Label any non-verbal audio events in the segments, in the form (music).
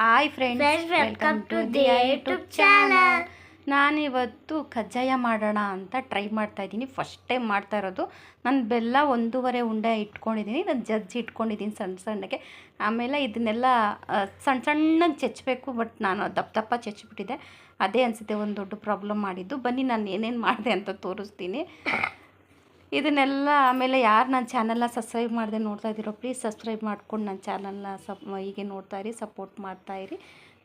Hi friends welcome to the YouTube channel. ನಾನಿವತ್ತು ಕಜ್ಜಾಯ ಮಾಡೋಣ ಅಂತ ಟ್ರೈ ಮಾಡ್ತಾ ಇದ್ದೀನಿ. ಫಸ್ಟ್ ಟೈಮ್ ಮಾಡ್ತಾ ಇರೋದು. ನಾನು ಬೆಲ್ಲ ಒಂದೂವರೆ ಉಂಡೆ ಇಟ್ಕೊಂಡಿದ್ದೀನಿ. ನಾನು ಜಜ್ಜಿ ಇಟ್ಕೊಂಡಿದ್ದೀನಿ ಸಣ್ಣ ಸಣ್ಣಗೆ. ಆಮೇಲೆ ಇದನ್ನೆಲ್ಲ ಸಣ್ಣ ಸಣ್ಣಗೆ ಚೆಚ್ಚಬೇಕು ಬಟ್ ನಾನು ದಪ್ಪ ದಪ್ಪ ಚೆಚ್ಚಿಬಿಟ್ಟಿದ್ದೆ. ಅದೇ ಅನಿಸುತ್ತೆ ಒಂದು ದೊಡ್ಡ ಪ್ರಾಬ್ಲಮ್ ಮಾಡಿದ್ದು. ಬನ್ನಿ ನಾನು ಏನೇನು ಮಾಡಿದೆ ಅಂತ ತೋರಿಸ್ತೀನಿ. ಇದನ್ನೆಲ್ಲ ಆಮೇಲೆ ಯಾರು ನನ್ನ ಚಾನಲ್ನ ಸಬ್ಸ್ಕ್ರೈಬ್ ಮಾಡದೆ ನೋಡ್ತಾ ಇದ್ದೀರೋ ಪ್ಲೀಸ್ ಸಬ್ಸ್ಕ್ರೈಬ್ ಮಾಡ್ಕೊಂಡು ನನ್ನ ಚಾನಲ್ನ ಸಪ್ ಹೀಗೆ ನೋಡ್ತಾ ಇರಿ ಸಪೋರ್ಟ್ ಮಾಡ್ತಾ ಇರಿ.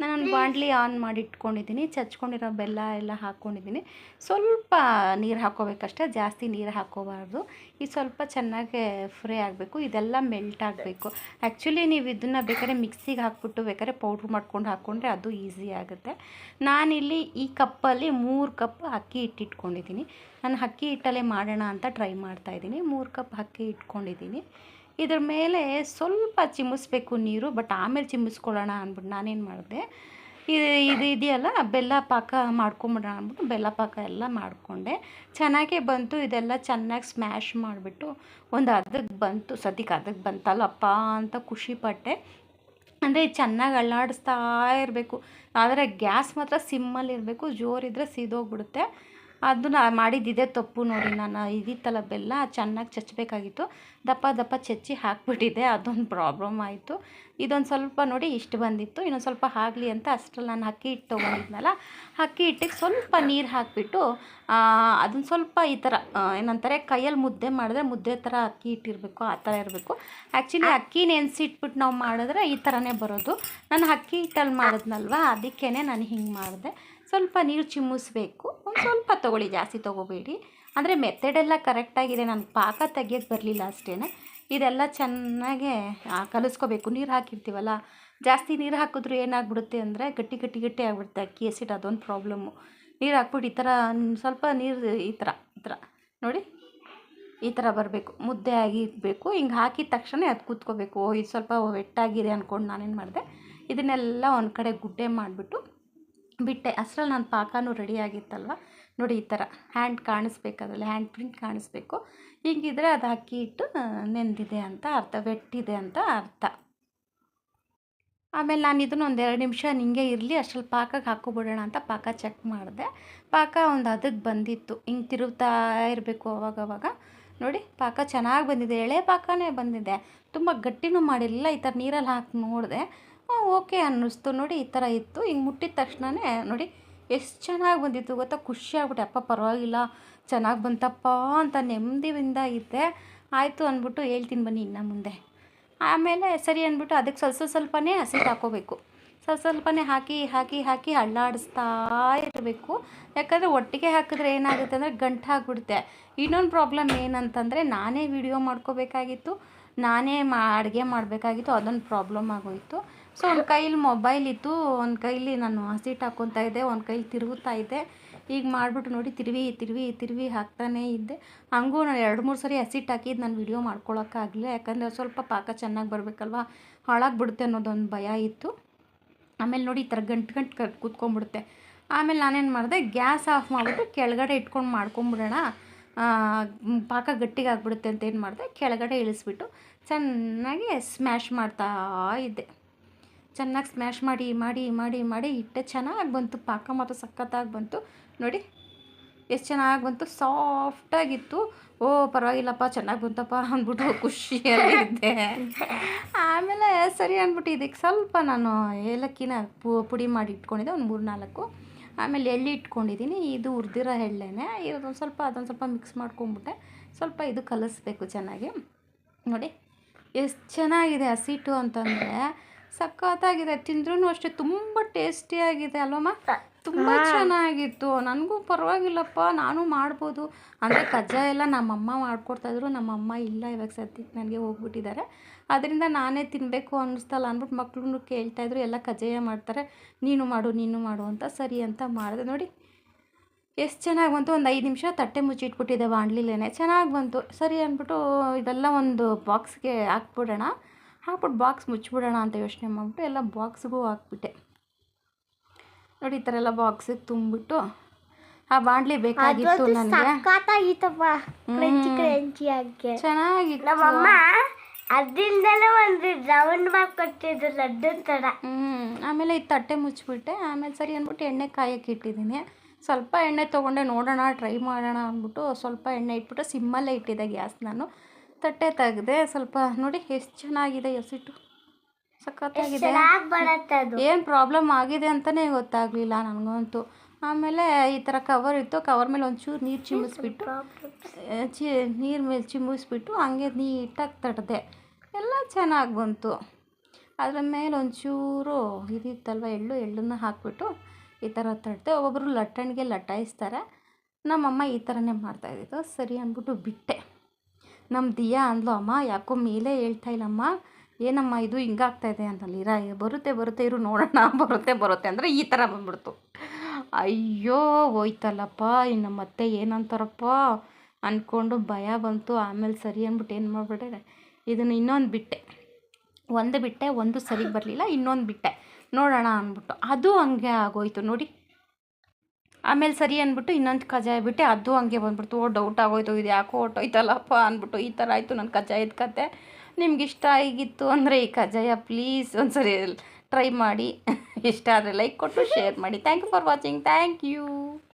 ನಾನು ಬಾಣಲಿ ಆನ್ ಮಾಡಿ ಇಟ್ಕೊಂಡಿದ್ದೀನಿ ಚಚ್ಕೊಂಡಿರೋ ಬೆಲ್ಲ ಎಲ್ಲ ಹಾಕ್ಕೊಂಡಿದ್ದೀನಿ ಸ್ವಲ್ಪ ನೀರು ಹಾಕ್ಕೋಬೇಕಷ್ಟೇ ಜಾಸ್ತಿ ನೀರು ಹಾಕ್ಕೋಬಾರ್ದು ಇದು ಸ್ವಲ್ಪ ಚೆನ್ನಾಗಿ ಫ್ರೈ ಆಗಬೇಕು, ಇದೆಲ್ಲ ಮೆಲ್ಟ್ ಆಗಬೇಕು. ಆ್ಯಕ್ಚುಲಿ ನೀವು ಇದನ್ನು ಬೇಕಾದ್ರೆ ಮಿಕ್ಸಿಗೆ ಹಾಕ್ಬಿಟ್ಟು, ಬೇಕಾದ್ರೆ ಪೌಡ್ರ್ ಮಾಡ್ಕೊಂಡು ಹಾಕ್ಕೊಂಡ್ರೆ ಅದು ಈಸಿ ಆಗುತ್ತೆ. ನಾನಿಲ್ಲಿ ಈ ಕಪ್ಪಲ್ಲಿ ಮೂರು ಕಪ್ ಅಕ್ಕಿ ಇಟ್ಟಿಟ್ಕೊಂಡಿದ್ದೀನಿ ನಾನು ಅಕ್ಕಿ ಹಿಟ್ಟಲ್ಲೇ ಮಾಡೋಣ ಅಂತ ಟ್ರೈ ಮಾಡ್ತಾಯಿದ್ದೀನಿ ಮೂರು ಕಪ್ ಅಕ್ಕಿ ಇಟ್ಕೊಂಡಿದ್ದೀನಿ ಇದ್ರ ಮೇಲೆ ಸ್ವಲ್ಪ ಚಿಮ್ಮಿಸ್ಬೇಕು ನೀರು ಬಟ್ ಆಮೇಲೆ ಚಿಮ್ಮಿಸ್ಕೊಳ್ಳೋಣ ಅಂದ್ಬಿಟ್ಟು ನಾನೇನು ಮಾಡಿದೆ ಇದು ಇದು ಇದೆಯಲ್ಲ, ಬೆಲ್ಲ ಪಾಕ ಮಾಡ್ಕೊಂಬಿಡೋಣ ಅಂದ್ಬಿಟ್ಟು ಬೆಲ್ಲ ಪಾಕ ಎಲ್ಲ ಮಾಡಿಕೊಂಡೆ. ಚೆನ್ನಾಗೇ ಬಂತು, ಇದೆಲ್ಲ ಚೆನ್ನಾಗಿ ಸ್ಮ್ಯಾಶ್ ಮಾಡಿಬಿಟ್ಟು ಒಂದು ಅದಕ್ಕೆ ಬಂತು, ಸದ್ಯಕ್ಕೆ ಅದಕ್ಕೆ ಬಂತಲ್ಲಪ್ಪ ಅಂತ ಖುಷಿಪಟ್ಟೆ ಅಂದರೆ ಚೆನ್ನಾಗಿ ಅಳ್ಳಾಡಿಸ್ತಾ ಇರಬೇಕು, ಆದರೆ ಗ್ಯಾಸ್ ಮಾತ್ರ ಸಿಮ್ಮಲ್ಲಿರಬೇಕು ಜೋರಿದ್ರೆ ಸೀದೋಗ್ಬಿಡುತ್ತೆ. ಅದನ್ನ ಮಾಡಿದ್ದಿದೆ ತಪ್ಪು ನೋಡಿ, ನಾನು ಇದಿತ್ತಲ್ಲ ಬೆಲ್ಲ, ಚೆನ್ನಾಗಿ ಚಚ್ಚಬೇಕಾಗಿತ್ತು ದಪ್ಪ ದಪ್ಪ ಚಚ್ಚಿ ಹಾಕ್ಬಿಟ್ಟಿದ್ದೆ, ಅದೊಂದು ಪ್ರಾಬ್ಲಮ್ ಆಯಿತು. ಇದೊಂದು ಸ್ವಲ್ಪ ನೋಡಿ ಇಷ್ಟು ಬಂದಿತ್ತು. ಇನ್ನೊಂದು ಸ್ವಲ್ಪ ಆಗಲಿ ಅಂತ ಅಷ್ಟರಲ್ಲಿ ನಾನು ಅಕ್ಕಿ ಹಿಟ್ಟು ತೊಗೊಂಡಿದ್ನಲ್ಲ ಅಕ್ಕಿ ಹಿಟ್ಟಿಗೆ ಸ್ವಲ್ಪ ನೀರು ಹಾಕಿಬಿಟ್ಟು ಅದನ್ನು ಸ್ವಲ್ಪ ಈ ಥರ ಏನಂತಾರೆ ಕೈಯಲ್ಲಿ ಮುದ್ದೆ ಮಾಡಿದ್ರೆ ಮುದ್ದೆ ಥರ ಅಕ್ಕಿ ಹಿಟ್ಟಿರಬೇಕು ಆ ಥರ ಇರಬೇಕು. ಆ್ಯಕ್ಚುಲಿ ಅಕ್ಕಿ ನೆನೆಸಿಟ್ಬಿಟ್ಟು ನಾವು ಮಾಡಿದ್ರೆ ಈ ಥರನೇ ಬರೋದು. ನಾನು ಅಕ್ಕಿ ಹಿಟ್ಟಲ್ಲಿ ಮಾಡಿದ್ನಲ್ವ ಅದಕ್ಕೇ ನಾನು ಹಿಂಗೆ ಮಾಡಿದೆ. ಸ್ವಲ್ಪ ನೀರು ಚಿಮ್ಮಿಸ್ಬೇಕು. ಒಂದು ಸ್ವಲ್ಪ ತೊಗೊಳ್ಳಿ, ಜಾಸ್ತಿ ತೊಗೋಬೇಡಿ. ಅಂದರೆ ಮೆಥಡೆಲ್ಲ ಕರೆಕ್ಟಾಗಿದೆ ನಾನು ಪಾಕ ತೆಗಿಯೋಕ್ಕೆ ಬರಲಿಲ್ಲ ಅಷ್ಟೇ ಇದೆಲ್ಲ ಚೆನ್ನಾಗೆ ಕಲಿಸ್ಕೋಬೇಕು. ನೀರು ಹಾಕಿರ್ತೀವಲ್ಲ, ಜಾಸ್ತಿ ನೀರು ಹಾಕಿದ್ರು ಏನಾಗ್ಬಿಡುತ್ತೆ ಅಂದರೆ ಗಟ್ಟಿ ಗಟ್ಟಿ ಗಟ್ಟಿ ಆಗ್ಬಿಡುತ್ತೆ. ಅಕ್ಕಿ ಎಸಿಡ್ ಅದೊಂದು ಪ್ರಾಬ್ಲಮ್ಮು ನೀರು ಹಾಕ್ಬಿಟ್ಟು ಈ ಥರ ಸ್ವಲ್ಪ ನೀರು ಈ ಥರ ಈ ಥರ ನೋಡಿ, ಈ ಥರ ಬರಬೇಕು. ಮುದ್ದೆ ಆಗಿ ಇರಬೇಕು ಹಿಂಗೆ ಹಾಕಿದ ತಕ್ಷಣ ಅದು ಕೂತ್ಕೋಬೇಕು. ಇದು ಸ್ವಲ್ಪ ವೆಟ್ಟಾಗಿದೆ ಅಂದ್ಕೊಂಡು ನಾನೇನು ಮಾಡಿದೆ. ಇದನ್ನೆಲ್ಲ ಒಂದು ಕಡೆ ಗುಡ್ಡೆ ಮಾಡಿಬಿಟ್ಟು ಬಿಟ್ಟೆ. ಅಷ್ಟರಲ್ಲಿ ನಾನು ಪಾಕನೂ ರೆಡಿ ಆಗಿತ್ತಲ್ವ? ನೋಡಿ ಈ ಥರ ಹ್ಯಾಂಡ್ ಕಾಣಿಸ್ಬೇಕು ಅದರಲ್ಲಿ ಹ್ಯಾಂಡ್ ಪ್ರಿಂಟ್ ಕಾಣಿಸ್ಬೇಕು. ಹಿಂಗಿದ್ರೆ ಅದು ಅಕ್ಕಿ ಇಟ್ಟು ನೆಂದಿದೆ ಅಂತ ಅರ್ಥ, ವೆಟ್ಟಿದೆ ಅಂತ ಅರ್ಥ. ಆಮೇಲೆ ನಾನು ಇದನ್ನು ಒಂದು ಎರಡು ನಿಮಿಷ ನಿಂಗೆ ಇರಲಿ ಅಷ್ಟರಲ್ಲಿ ಪಾಕಕ್ಕೆ ಹಾಕ್ಕೊಬಿಡೋಣ ಅಂತ ಪಾಕ ಚೆಕ್ ಮಾಡಿದೆ. ಪಾಕ ಒಂದು ಅದಕ್ಕೆ ಬಂದಿತ್ತು. ಹಿಂಗೆ ತಿರುಗ್ತಾ ಇರಬೇಕು ಅವಾಗವಾಗ. ನೋಡಿ, ಪಾಕ ಚೆನ್ನಾಗಿ ಬಂದಿದೆ. ಎಳೆ ಪಾಕನೇ ಬಂದಿದೆ. ತುಂಬ ಗಟ್ಟಿನೂ ಮಾಡಿರಲಿಲ್ಲ. ಈ ಥರ ನೀರಲ್ಲಿ ಹಾಕಿ ನೋಡಿದೆ. ಓಕೆ ಅನ್ನಿಸ್ತು ನೋಡಿ, ಈ ಥರ ಇತ್ತು. ಹಿಂಗೆ ಮುಟ್ಟಿದ ತಕ್ಷಣವೇ ನೋಡಿ, ಎಷ್ಟು ಚೆನ್ನಾಗಿ ಬಂದಿತ್ತು ಗೊತ್ತಾ? ಖುಷಿ ಆಗ್ಬಿಟ್ಟೆ. ಅಪ್ಪ, ಪರವಾಗಿಲ್ಲ, ಚೆನ್ನಾಗಿ ಬಂತಪ್ಪ ಅಂತ ನೆಮ್ಮದಿಯಿಂದ ಇದ್ದೆ. ಆಯಿತು ಅಂದ್ಬಿಟ್ಟು ಹೇಳ್ತೀನಿ ಬನ್ನಿ ಇನ್ನು ಮುಂದೆ. ಆಮೇಲೆ ಸರಿ ಅಂದ್ಬಿಟ್ಟು ಅದಕ್ಕೆ ಸ್ವಲ್ಪ ಸ್ವಲ್ಪನೇ ಹಸಿಟ್ಟು ಹಾಕೋಬೇಕು. ಸ್ವಲ್ಪ ಸ್ವಲ್ಪನೇ ಹಾಕಿ ಹಾಕಿ ಹಾಕಿ ಅಳ್ಳಾಡಿಸ್ತಾ ಇರಬೇಕು. ಯಾಕಂದರೆ ಒಟ್ಟಿಗೆ ಹಾಕಿದ್ರೆ ಏನಾಗುತ್ತೆ ಅಂದರೆ ಗಂಟು ಹಾಕ್ಬಿಡುತ್ತೆ ಇನ್ನೊಂದು ಪ್ರಾಬ್ಲಮ್ ಏನಂತಂದರೆ ನಾನೇ ವಿಡಿಯೋ ಮಾಡ್ಕೋಬೇಕಾಗಿತ್ತು, ನಾನೇ ಮಾ, ಅಡುಗೆ ಮಾಡಬೇಕಾಗಿತ್ತು, ಅದೊಂದು ಪ್ರಾಬ್ಲಮ್ ಆಗೋಯಿತು. ಸೊ ಒಂದು ಕೈಲಿ ಮೊಬೈಲ್ ಇತ್ತು, ಒಂದು ಕೈಲಿ ನಾನು ಹಸಿಟ್ಟು ಹಾಕ್ಕೊತಾ ಇದ್ದೆ, ಒಂದು ಕೈಲಿ ತಿರುಗುತ್ತಾ ಇದ್ದೆ. ಈಗ ಮಾಡಿಬಿಟ್ಟು ನೋಡಿ ತಿರುವಿ ತಿರುವಿ ತಿರುವಿ ಹಾಕ್ತಾನೇ ಇದ್ದೆ. ಹಂಗೂ ನಾನು ಎರಡು, ಮೂರು ಸರಿ ಹಸಿಟ್ಟು ಹಾಕಿದ್ದು ನಾನು ವಿಡಿಯೋ ಮಾಡ್ಕೊಳೋಕ್ಕಾಗಲಿಲ್ಲ. ಯಾಕಂದರೆ ಸ್ವಲ್ಪ ಪಾಕ ಚೆನ್ನಾಗಿ ಬರಬೇಕಲ್ವ? ಹಾಳಾಗ್ಬಿಡುತ್ತೆ ಅನ್ನೋದೊಂದು ಭಯ ಇತ್ತು. ಆಮೇಲೆ ನೋಡಿ ಈ ಥರ ಗಂಟು ಗಂಟು ಕ, ಕೂತ್ಕೊಂಡ್ಬಿಡುತ್ತೆ. ಆಮೇಲೆ ನಾನೇನು ಮಾಡಿದೆ, ಗ್ಯಾಸ್ ಆಫ್ ಮಾಡಿಬಿಟ್ಟು ಕೆಳಗಡೆ ಇಟ್ಕೊಂಡು ಮಾಡ್ಕೊಂಬಿಡೋಣ. ಪಾಕ ಗಟ್ಟಿಗೆ ಆಗ್ಬಿಡುತ್ತೆ ಅಂತ ಏನು ಮಾಡಿದೆ, ಕೆಳಗಡೆ ಇಳಿಸ್ಬಿಟ್ಟು ಚೆನ್ನಾಗಿ ಸ್ಮ್ಯಾಶ್ ಮಾಡ್ತಾ ಇದ್ದೆ. ಚೆನ್ನಾಗಿ ಸ್ಮ್ಯಾಶ್ ಮಾಡಿ ಮಾಡಿ ಮಾಡಿ ಮಾಡಿ ಇಟ್ಟೆ ಚೆನ್ನಾಗಿ ಬಂತು. ಪಾಕ ಮಾತ್ರ ಸಖತ್ತಾಗಿ ಬಂತು. ನೋಡಿ, ಎಷ್ಟು ಚೆನ್ನಾಗಿ ಬಂತು. ಸಾಫ್ಟಾಗಿತ್ತು ಓ, ಪರವಾಗಿಲ್ಲಪ್ಪ, ಚೆನ್ನಾಗಿ ಬಂತಪ್ಪ ಅಂದ್ಬಿಟ್ಟು ಖುಷಿಯಾಗಿದ್ದೆ ಆಮೇಲೆ ಸರಿ ಅಂದ್ಬಿಟ್ಟು ಇದಕ್ಕೆ ಸ್ವಲ್ಪ ನಾನು ಏಲಕ್ಕಿನ ಪುಡಿ ಮಾಡಿ ಇಟ್ಕೊಂಡಿದ್ದೆ. ಒಂದು ಮೂರು ನಾಲ್ಕು ಆಮೇಲೆ ಎಳ್ಳಿ ಇಟ್ಕೊಂಡಿದ್ದೀನಿ. ಇದು ಉರ್ದಿರೋ ಎಳ್ಳೆನೆ. ಇದೊಂದು ಸ್ವಲ್ಪ, ಅದೊಂದು ಸ್ವಲ್ಪ ಮಿಕ್ಸ್ ಮಾಡ್ಕೊಂಬಿಟ್ಟೆ. ಸ್ವಲ್ಪ ಇದು ಕಲಿಸ್ಬೇಕು ಚೆನ್ನಾಗಿ. ನೋಡಿ, ಎಷ್ಟು ಚೆನ್ನಾಗಿದೆ ಹಸಿಟ್ಟು ಅಂತಂದರೆ ಸಖತ್ತಾಗಿದೆ. ತಿಂದ್ರೂ ಅಷ್ಟೇ ತುಂಬ ಟೇಸ್ಟಿಯಾಗಿದೆ ಅಲ್ವಮ್ಮ ತುಂಬ ಚೆನ್ನಾಗಿತ್ತು. ನನಗೂ ಪರವಾಗಿಲ್ಲಪ್ಪ ನಾನು ಮಾಡ್ಬೋದು. ಅಂದರೆ ಕಜ್ಜಾಯ ಎಲ್ಲ ನಮ್ಮಮ್ಮ ಮಾಡ್ಕೊಡ್ತಾಯಿದ್ರು ನಮ್ಮಮ್ಮ ಇಲ್ಲ ಇವಾಗ ಸದ್ಯಕ್ಕೆ ನನಗೆ ಹೋಗ್ಬಿಟ್ಟಿದ್ದಾರೆ. ಅದರಿಂದ ನಾನೇ ತಿನ್ನಬೇಕು ಅನ್ನಿಸ್ತಲ್ಲ ಅಂದ್ಬಿಟ್ಟು ಮಕ್ಕಳು ಕೇಳ್ತಾಯಿದ್ರು ಎಲ್ಲ ಕಜ್ಜಾಯ ಮಾಡ್ತಾರೆ. ನೀನು ಮಾಡು ನೀನು ಮಾಡು ಅಂತ ಸರಿ ಅಂತ ಮಾಡಿದೆ. ನೋಡಿ ಎಷ್ಟು ಚೆನ್ನಾಗಿ ಬಂತು. ಒಂದು ಐದು ನಿಮಿಷ ತಟ್ಟೆ ಮುಚ್ಚಿಟ್ಬಿಟ್ಟಿದ್ದೆ ಬಾಣಲಿಲೇನೆ ಚೆನ್ನಾಗಿ ಬಂತು. ಸರಿ ಅಂದ್ಬಿಟ್ಟು ಇದೆಲ್ಲ ಒಂದು ಬಾಕ್ಸ್ಗೆ ಹಾಕ್ಬಿಡೋಣ. ಹಾಕ್ಬಿಟ್ಟು ಬಾಕ್ಸ್ ಮುಚ್ಚಿಬಿಡೋಣ ಅಂತ ಯೋಚನೆ ಮಾಡಿಬಿಟ್ಟು ಎಲ್ಲ ಬಾಕ್ಸ್ಗೂ ಹಾಕ್ಬಿಟ್ಟೆ. ನೋಡಿ ಈ ಥರ ಎಲ್ಲ ಬಾಕ್ಸಿಗೆ ತುಂಬಿಬಿಟ್ಟು ಆ ಬಾಂಡ್ಲಿ ಬೇಕಾಗಿತ್ತು ನನಗೆ. ನಮ್ಮಮ್ಮ ಅದ್ರಿಂದಲೇ ಒಂದು ರೌಂಡ್ ಮಾಡ್ಕೊಟ್ಟಿದ್ದು ಲಡ್ಡು ಥರ ಹ್ಞೂ ಆಮೇಲೆ ಈ ತಟ್ಟೆ ಮುಚ್ಚಿಬಿಟ್ಟೆ. ಆಮೇಲೆ ಸರಿ ಅಂದ್ಬಿಟ್ಟು ಎಣ್ಣೆ ಕಾಯಕ್ಕೆ ಇಟ್ಟಿದ್ದೀನಿ. ಸ್ವಲ್ಪ ಎಣ್ಣೆ ತೊಗೊಂಡೆ ನೋಡೋಣ ಟ್ರೈ ಮಾಡೋಣ ಅಂದ್ಬಿಟ್ಟು ಸ್ವಲ್ಪ ಎಣ್ಣೆ ಇಟ್ಬಿಟ್ಟು ಸಿಮ್ಮಲ್ಲೇ ಇಟ್ಟಿದ್ದೆ ಗ್ಯಾಸ್ ನಾನು. ತಟ್ಟೆ ತೆಗೆದೆ ಸ್ವಲ್ಪ ನೋಡಿ ಎಷ್ಟು ಚೆನ್ನಾಗಿದೆ ಎಸಿಟ್ಟು ಸಖತ್ತಾಗಿದೆ. ಏನು ಪ್ರಾಬ್ಲಮ್ ಆಗಿದೆ ಅಂತಲೇ ಗೊತ್ತಾಗಲಿಲ್ಲ ನನಗಂತೂ. ಆಮೇಲೆ ಈ ಥರ ಕವರ್ ಇತ್ತು ಕವರ್ ಮೇಲೆ ಒಂಚೂರು ನೀರು ಚಿಮ್ಮಿಸ್ಬಿಟ್ಟು ಚಿ ನೀರು ಮೇಲೆ ಚಿಮ್ಮಿಸ್ಬಿಟ್ಟು ಹಂಗೆ ನೀಟಾಗಿ ತಟ್ಟದೆ ಎಲ್ಲ ಚೆನ್ನಾಗಿ ಬಂತು. ಅದ್ರ ಮೇಲೆ ಒಂಚೂರು ಇದಿತ್ತಲ್ವ ಎಳ್ಳು ಎಳ್ಳನ್ನು ಹಾಕ್ಬಿಟ್ಟು ಈ ಥರ ತಟ್ಟೆ ಒಬ್ಬೊಬ್ಬರು ಲಟ್ಟಣಿಗೆ ಲಟ್ಟಾಯಿಸ್ತಾರೆ ನಮ್ಮಮ್ಮ ಈ ಥರನೇ ಮಾಡ್ತಾಯಿದ್ದು ಸರಿ ಅಂದ್ಬಿಟ್ಟು ಬಿಟ್ಟೆ. ನಮ್ಮ ದಿಯಾ ಅಂದ್ಲು, ಅಮ್ಮ, ಯಾಕೋ ಮೇಲೆ ಹೇಳ್ತಾ ಇಲ್ಲಮ್ಮ. ಏನಮ್ಮ ಇದು? ಹಿಂಗಾಗ್ತಾಯಿದೆ ಅಂತಲ್ಲಿ ಇರ ಬರುತ್ತೆ ಬರುತ್ತೆ, ಇರು, ನೋಡೋಣ. (laughs) ಬರುತ್ತೆ ಬರುತ್ತೆ ಅಂದರೆ ಈ ಥರ ಬಂದ್ಬಿಡ್ತು. ಅಯ್ಯೋ, ಹೋಯ್ತಲ್ಲಪ್ಪ. ಇನ್ನು ಮತ್ತೆ ಏನಂತಾರಪ್ಪ? ಅಂದ್ಕೊಂಡು ಭಯ ಬಂತು. ಆಮೇಲೆ ಸರಿ ಅಂದ್ಬಿಟ್ಟು ಏನು ಮಾಡಿಬಿಟ್ಟೆ? ಇದನ್ನು ಇನ್ನೊಂದು ಬಿಟ್ಟೆ. ಒಂದು ಬಿಟ್ಟೆ, ಒಂದು ಸರಿ ಬರಲಿಲ್ಲ, ಇನ್ನೊಂದು ಬಿಟ್ಟೆ. ನೋಡೋಣ ಅಂದ್ಬಿಟ್ಟು. ಅದು ಹಂಗೆ ಆಗೋಯ್ತು. ನೋಡಿ ಆಮೇಲೆ ಸರಿ ಅಂದ್ಬಿಟ್ಟು ಇನ್ನೊಂದು ಕಜಾಯ ಬಿಟ್ಟೆ, ಅದು ಹಂಗೆ ಬಂದ್ಬಿಡ್ತು. ಓ ಡೌಟ್ ಆಗೋಯ್ತು, ಇದು ಯಾಕೋ ಹೊಟ್ಟೋಯ್ತಲ್ಲಪ್ಪ ಅಂದ್ಬಿಟ್ಟು ಈ ಥರ ಆಯಿತು ನನ್ನ ಕಜ್ಜಾಯದ ಕತೆ. ನಿಮ್ಗೆ ಇಷ್ಟ ಆಗಿತ್ತು ಅಂದರೆ ಈ ಕಜಾಯ ಪ್ಲೀಸ್ ಒಂದ್ಸರಿ ಟ್ರೈ ಮಾಡಿ. ಇಷ್ಟ ಆದರೆ ಲೈಕ್ ಕೊಟ್ಟು ಶೇರ್ ಮಾಡಿ. Thank you for watching thank you